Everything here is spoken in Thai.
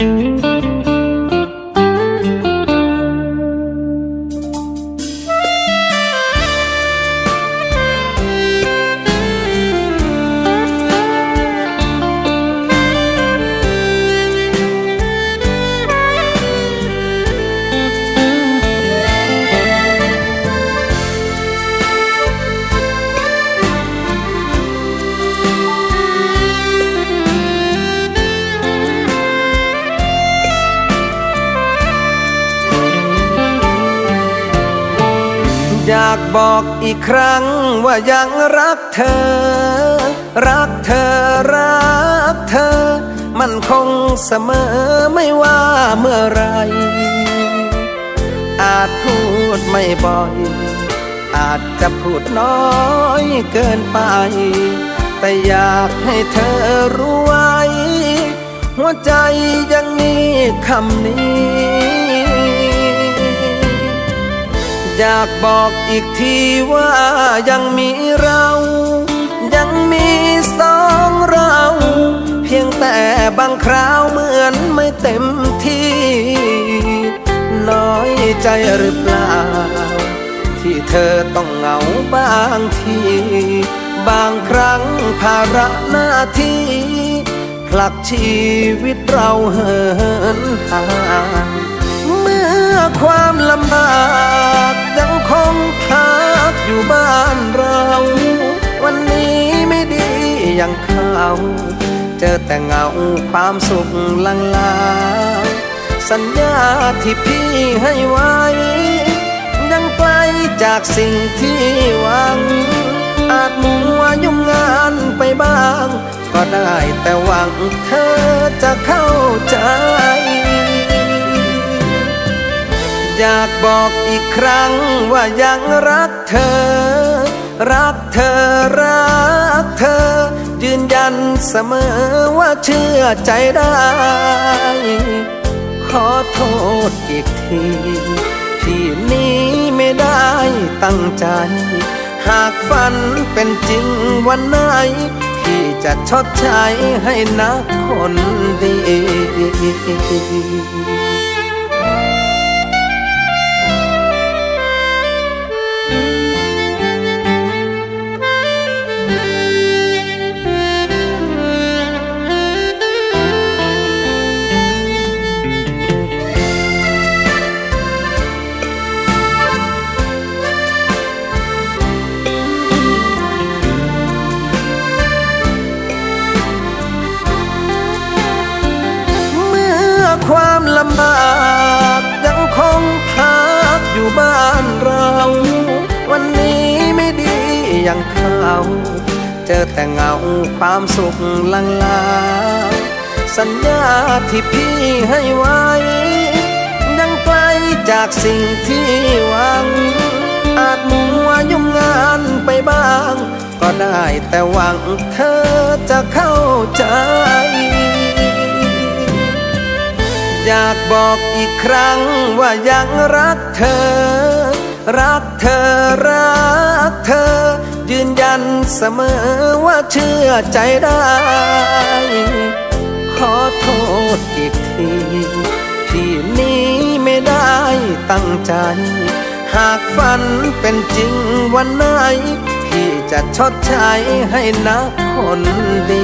อากบอกอีกครั้งว่ายังรักเธอ รักเธอรักเธอ มันคงเสมอไม่ว่าเมื่อไร อาจพูดไม่บ่อย อาจจะพูดน้อยเกินไป แต่อยากให้เธอรู้ไว้ หัวใจยังมีคำนี้ อยากบอกอีกทีว่ายังมีเรา ยังมีสองเรา เพียงแต่บางคราวเหมือนไม่เต็มที่ น้อยใจหรือเปล่า ที่เธอต้องเหงาบางที บางครั้งภาระหน้าที่ผลักชีวิตเราเหินห่างเมื่อความลำบาก เขาเจอแต่เงาความสุขลังลา สัญญาที่พี่ให้ไว้ยังไกลจากสิ่งที่หวัง อาจมัวยุ่งงานไปบ้าง ก็ได้แต่หวังเธอจะเข้าใจอยากบอกอีกครั้งว่ายังรักเธอ รักเธอรัก นยันเสมอว่าเชื่อใจได้ ขอโทษอีกที ที่นี้ไม่ได้ตั้งใจ หากฝันเป็นจริงวันไหนพี่จะชดใช้ให้นักคนดี ความลำบากยังคงพักอยู่บ้านเรา วันนี้ไม่ดีอย่างเขาเจอแต่เงาความสุขลังลางสัญญาที่พี่ให้ไว้ ยังไกลจากสิ่งที่หวัง อาจมัวยุ่งงานไปบ้าง ก็ได้แต่หวังเธอจะเข้า บอกอีกครั้งว่ายังรักเธอ รักเธอรักเธอ ยืนยันเสมอว่าเชื่อใจได้ ขอโทษอีกทีที่นี้ไม่ได้ตั้งใจ หากฝันเป็นจริงวันไหนพี่จะชดใช้ให้นักคนดี